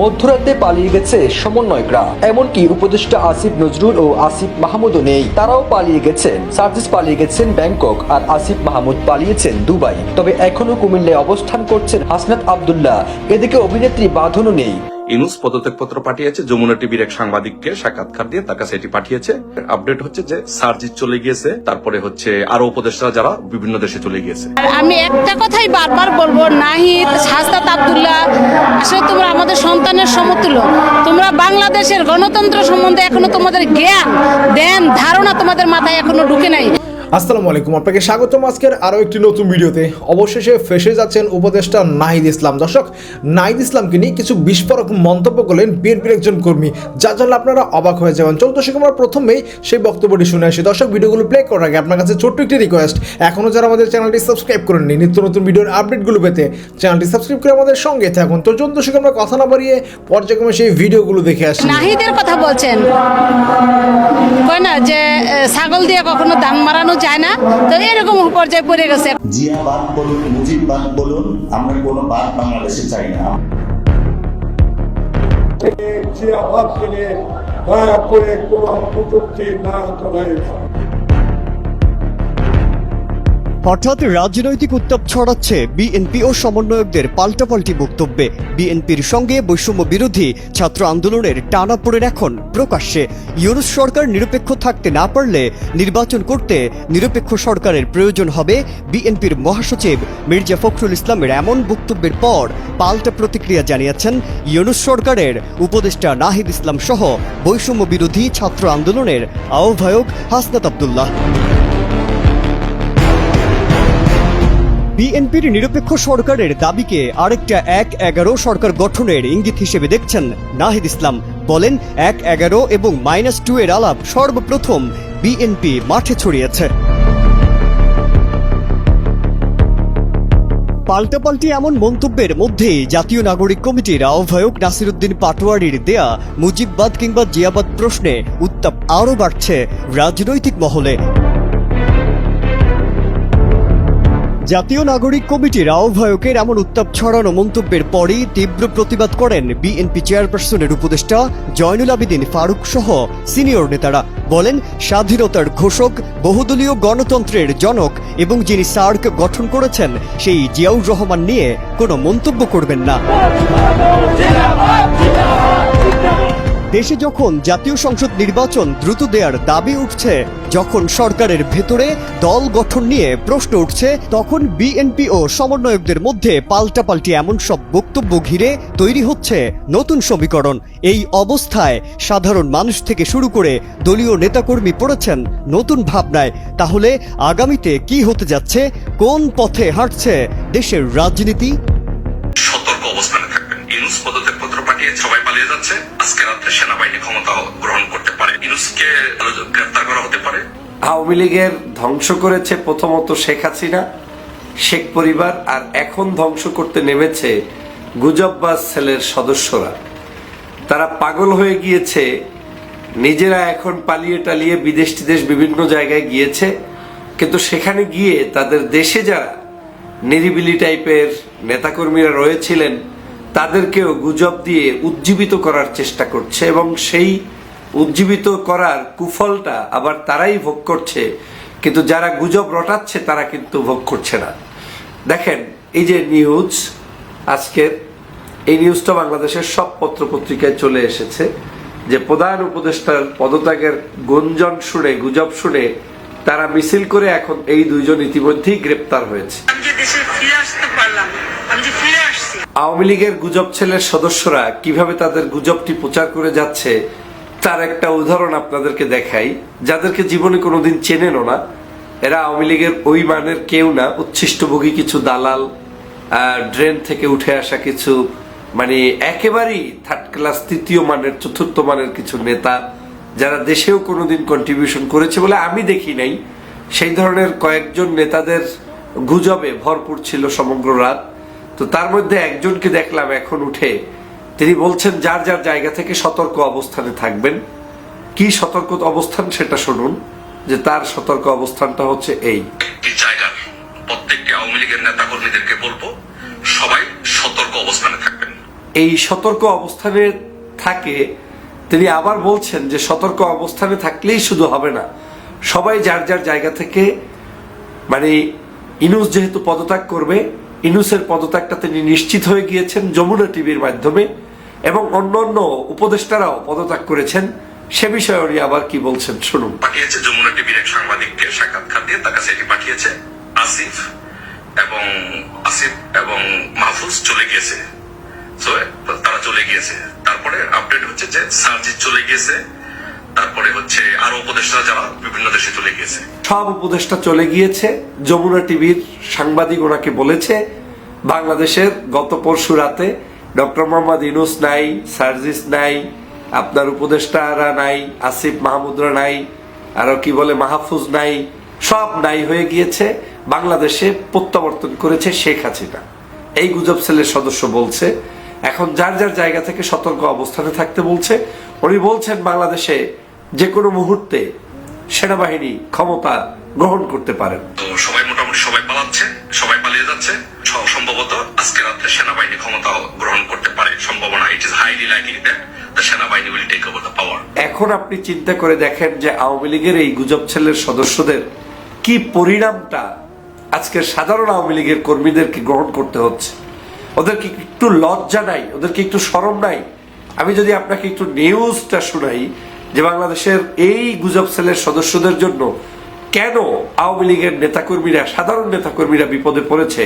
মধ্যরাতে পালিয়ে গেছে সমন্বয়করা এমনকি উপদেষ্টা আসিফ নজরুল ও আসিফ মাহমুদও নেই। তারাও পালিয়ে গেছেন। সার্জিস পালিয়ে গেছেন ব্যাংকক আর আসিফ মাহমুদ পালিয়েছেন দুবাই। তবে এখনও কুমিল্লায় অবস্থান করছেন হাসনাত আবদুল্লাহ। এদিকে অভিনেত্রী বাঁধনও নেই। ইনুস পদত্যাগপত্র পাঠিয়েছে। যমুনা টিভির এক সাংবাদিককে সাক্ষাৎকার দিয়ে তার কাছে এটি পাঠিয়েছে। আপডেট হচ্ছে যে সার্জিৎ চলে গিয়েছে। তারপরে হচ্ছে আরও উপদেষ্টা যারা বিভিন্ন দেশে চলে গিয়েছে। আমি একটা কথাই বারবার বলব, নাহিদ হাসনাত আবদুল্লাহ, আসলে তোমরা আমাদের সন্তানের সমতুল্য। তোমরা বাংলাদেশের গণতন্ত্র সম্বন্ধে এখনও তোমাদের জ্ঞান দেন ধারণা তোমাদের মাথায় এখনও ঢুকে নাই। আসসালামু আলাইকুম, আপনাকে স্বাগতম আজকের আরও একটি নতুন ভিডিওতে। অবশেষে ফেসে যাচ্ছেন উপদেষ্টা নাহিদ ইসলাম। দর্শক, নাহিদ ইসলামকে নিয়ে কিছু বিস্ফোরক মন্তব্য করলেন বিএনপির একজন কর্মী। যার জন্য আপনারা অবাক হয়ে যাবেন। চলতো সেখানে আমরা প্রথমেই সেই বক্তব্যটি শুনে আসি। দর্শক, ভিডিওগুলো প্লে করার আগে আপনার কাছে ছোট্ট একটি রিকোয়েস্ট এখনও যারা আমাদের চ্যানেলটি সাবস্ক্রাইব করেননি, নিত্য নতুন ভিডিওর আপডেটগুলো পেতে চ্যানেলটি সাবস্ক্রাইব করে আমাদের সঙ্গে থাকুন। তো চলতো সেখানে আমরা কথা না বাড়িয়ে পর্যায়ক্রমে সেই ভিডিওগুলো দেখে আসি। নাহিদের কথা বলছেন। না, যে ছাগল দিয়ে কখনো দান মারানো না। তো এরকম পর্যায়ে পড়ে গেছে। জিয়াবাদ বলুন মুজিববাদ বলুন আমরা কোনো বাদ বাংলাদেশে চাই না। যে আবার তিনি দয়া করে কোনো প্রযুক্তি না করেন হঠাৎ রাজনৈতিক উত্তাপ ছড়াচ্ছে বিএনপি ও সমন্বয়কদের পাল্টাপাল্টি বক্তব্যে। বিএনপির সঙ্গে বৈষম্য বিরোধী ছাত্র আন্দোলনের টানা পড়ে এখন প্রকাশ্যে। ইউনুস সরকার নিরপেক্ষ থাকতে না পারলে নির্বাচন করতে নিরপেক্ষ সরকারের প্রয়োজন হবে। বিএনপির মহাসচিব মির্জা ফখরুল ইসলামের এমন বক্তব্যের পর পাল্টা প্রতিক্রিয়া জানিয়েছেন ইউনুস সরকারের উপদেষ্টা নাহিদ ইসলাম সহ বৈষম্য বিরোধী ছাত্র আন্দোলনের আহ্বায়ক হাসনাত আবদুল্লাহ। বিএনপির নিরপেক্ষ সরকারের দাবিকে আরেকটা এক এগারো সরকার গঠনের ইঙ্গিত হিসেবে দেখছেন নাহিদ ইসলাম। বলেন, এক এগারো এবং মাইনাস টু এর আলাপ সর্বপ্রথম বিএনপি মাঠে ছড়িয়েছে। পাল্টাপাল্টি এমন মন্তব্যের মধ্যেই জাতীয় নাগরিক কমিটির আহ্বায়ক নাসিরুদ্দিন পাটোয়ারির দেয়া মুজিববাদ কিংবা জিয়াবাদ প্রশ্নে উত্তাপ আরও বাড়ছে রাজনৈতিক মহলে। জাতীয় নাগরিক কমিটির আহ্বায়কের এমন উত্তাপ ছড়ানো মন্তব্যের পরই তীব্র প্রতিবাদ করেন বিএনপি চেয়ারপারসনের উপদেষ্টা জয়নুল আবেদিন ফারুক সহ সিনিয়র নেতারা। বলেন, স্বাধীনতার ঘোষক, বহুদলীয় গণতন্ত্রের জনক এবং যিনি সার্ক গঠন করেছেন, সেই জিয়াউর রহমান নিয়ে কোনো মন্তব্য করবেন না। দেশে যখন জাতীয় সংসদ নির্বাচন দ্রুত দেওয়ার দাবি উঠছে, যখন সরকারের ভেতরে দল গঠন নিয়ে প্রশ্ন উঠছে, তখন বিএনপি ও সমন্বয়কদের মধ্যে পাল্টাপাল্টি এমন সব বক্তব্য ঘিরে তৈরি হচ্ছে নতুন সমীকরণ। এই অবস্থায় সাধারণ মানুষ থেকে শুরু করে দলীয় নেতাকর্মী পড়েছেন নতুন ভাবনায়। তাহলে আগামীতে কি হতে যাচ্ছে? কোন পথে হাঁটছে দেশের রাজনীতি? সতর্ক অবস্থানে পদত্যাগপত্র পাঠিয়ে সবাই পালিয়ে যাচ্ছে। আজকে রাত্রে সেনাবাহিনী ক্ষমতা গ্রহণ করতে পারে। ইনুসকে গ্রেফতার করা হতে পারে। আওয়ামী লীগের ধ্বংস করেছে প্রথমত শেখ হাসিনা, শেখ পরিবার আর এখন ধ্বংস করতে নেমেছে গুজববাজ ছেলের সদস্যরা। তারা পাগল হয়ে গিয়েছে। নিজেরা এখন পালিয়ে টালিয়ে বিদেশ টিদেশ বিভিন্ন জায়গায় গিয়েছে। কিন্তু সেখানে গিয়ে তাদের দেশে যারা নিরিবিলি টাইপের নেতাকর্মীরা রয়েছিলেন তাদেরকেও গুজব দিয়ে উজ্জীবিত করার চেষ্টা করছে এবং সেই উজ্জীবিত করার কুফলটা আবার তারাই ভোগ করছে। কিন্তু যারা গুজব রটাচ্ছে, তারা কিন্তু ভোগ করছে না। দেখেন, এই যে নিউজ আজকের এই নিউজটা বাংলাদেশের সব পত্র পত্রিকায় চলে এসেছে যে প্রধান উপদেষ্টার পদত্যাগের গুঞ্জন শুনে, গুজব শুনে তারা মিছিল করে এখন এই দুইজন ইতিমধ্যেই গ্রেপ্তার হয়েছে। আওয়ামী লীগের গুজব ছেলের সদস্যরা কীভাবে তাদের গুজবটি প্রচার করে যাচ্ছে তার একটা উদাহরণ আপনাদেরকে দেখাই। যাদেরকে জীবনে কোনোদিন চেনেনও না এরা আওয়ামী লীগের ওই মানের কেউ না উচ্ছিষ্টভোগী কিছু দালাল ড্রেন থেকে উঠে আসা কিছু মানে একেবারেই থার্ড ক্লাস তৃতীয় মানের চতুর্থ মানের কিছু নেতা। যারা দেশেও কোনোদিন কন্ট্রিবিউশন করেছে বলে আমি দেখি নাই সেই ধরনের কয়েকজন নেতাদের গুজবে ভরপুর ছিল সমগ্র রাত। তো তার মধ্যে একজনকে দেখলাম এখন উঠে তিনি বলছেন যার যার জায়গা থেকে সতর্ক অবস্থানে থাকবেন। কি সতর্ক অবস্থান সেটা শুনুন যে তার সতর্ক অবস্থানটা হচ্ছে এই। জায়গার প্রত্যেকটি আওয়ামী লীগের নেতাকর্মীদেরকে বলব সবাই সতর্ক অবস্থানে থাকবেন। এই সতর্ক অবস্থানে থাকে তিনি আবার বলছেন যে সতর্ক অবস্থানে থাকলেই শুধু হবে না। সবাই যার যার জায়গা থেকে মানে ইনুস যেহেতু পদত্যাগ করবে, ইনুসের পদত্যাগটা তিনি নিশ্চিত হয়ে গিয়েছেন যমুনা টিভির মাধ্যমে এবং অন্যান্য উপদেষ্টারাও পদত্যাগ করেছেন। সে বিষয়ে উনি আবার কি বলছেন শুনুন। পাঠিয়েছে যমুনা টিভির এক সাংবাদিককে সাক্ষাৎকার দিয়ে। তার কাছে এটি পাঠিয়েছে। আসিফ এবং আসিফ এবং মাহফুজ চলে গিয়েছে। So, তারা চলে গিয়েছে। তারপরে আপডেট হচ্ছে যে সার্জিৎ চলে গিয়েছে। তারপরে হচ্ছে আরও উপদেষ্টা যারা বিভিন্ন দেশে চলে গিয়েছে। সব উপদেষ্টা চলে গিয়েছে। যমুনা টিভির সাংবাদিক ওনাকে বলেছে বাংলাদেশের গত পরশু রাতে ডক্টর মোহাম্মদ ইনুস নাই সার্জিস নাই আপনার উপদেষ্টারা নাই আসিফ মাহমুদরা নাই আরও কি বলে মাহফুজ নাই সব নাই হয়ে গিয়েছে। বাংলাদেশে প্রত্যাবর্তন করেছে শেখ হাসিনা। এই গুজব সেলের সদস্য বলছে এখন যার যার জায়গা থেকে সতর্ক অবস্থানে থাকতে বলছে উনি বলছেন বাংলাদেশে যে কোনো মুহূর্তে সেনাবাহিনী ক্ষমতা গ্রহণ করতে পারেন সবাই মোটামুটি সবাই পালাচ্ছে সবাই পালিয়ে যাচ্ছে। সম্ভবত আজকে রাত্রে সেনাবাহিনী ক্ষমতা গ্রহণ করতে পারে সম্ভাবনা it is highly likely that the সেনাবাহিনী will take over the power এখন আপনি চিন্তা করে দেখেন যে আওয়ামী লীগের এই গুজব ছেলের সদস্যদের কি পরিণামটা আজকের সাধারণ আওয়ামী লীগের কর্মীদেরকে গ্রহণ করতে হচ্ছে। ওদেরকে একটু লজ্জা নাই, ওদেরকে একটু সরম নাই। আমি যদি আপনাকে একটু নিউজটা শুনাই যে বাংলাদেশের এই গুজব সেলের সদস্যদের জন্য কেন আওয়ামী লীগের নেতাকর্মীরা, সাধারণ নেতাকর্মীরা বিপদে পড়েছে,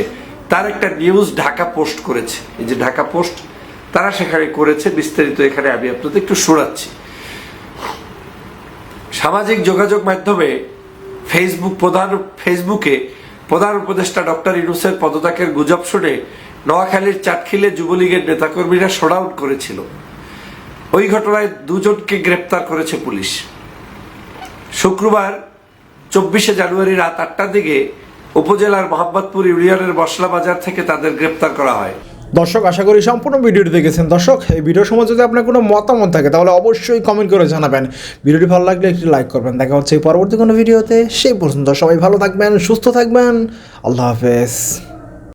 তার একটা নিউজ ঢাকা পোস্ট করেছে। এই যে ঢাকা পোস্ট তারা সেখানে করেছে, বিস্তারিত এখানে আমি আপনাদের একটু শোনাচ্ছি। সামাজিক যোগাযোগ মাধ্যমে ফেসবুক প্রধান ফেসবুকে প্রধান উপদেষ্টা ডক্টর ইনুসের পদত্যাগের গুজব শুনে নোয়াখালীর চাটখিলে যুবলীগের নেতাকর্মীরা আউট করেছিল। ওই ঘটনায় দুজনকে গ্রেপ্তার করেছে পুলিশ। শুক্রবার, চব্বিশে জানুয়ারি রাত আটটার দিকে উপজেলার মোহাম্মদপুর ইউনিয়নের মশলা বাজার থেকে তাদের গ্রেপ্তার করা হয়। দর্শক, আশা করি সম্পূর্ণ ভিডিওটি দেখেছেন। দর্শক, এই ভিডিও সময় যদি আপনার কোনো মতামত থাকে, তাহলে অবশ্যই কমেন্ট করে জানাবেন। ভিডিওটি ভালো লাগলে একটি লাইক করবেন। দেখা হচ্ছে পরবর্তী কোনো ভিডিওতে। সেই পর্যন্ত সবাই ভালো থাকবেন, সুস্থ থাকবেন। আল্লাহ হাফেজ।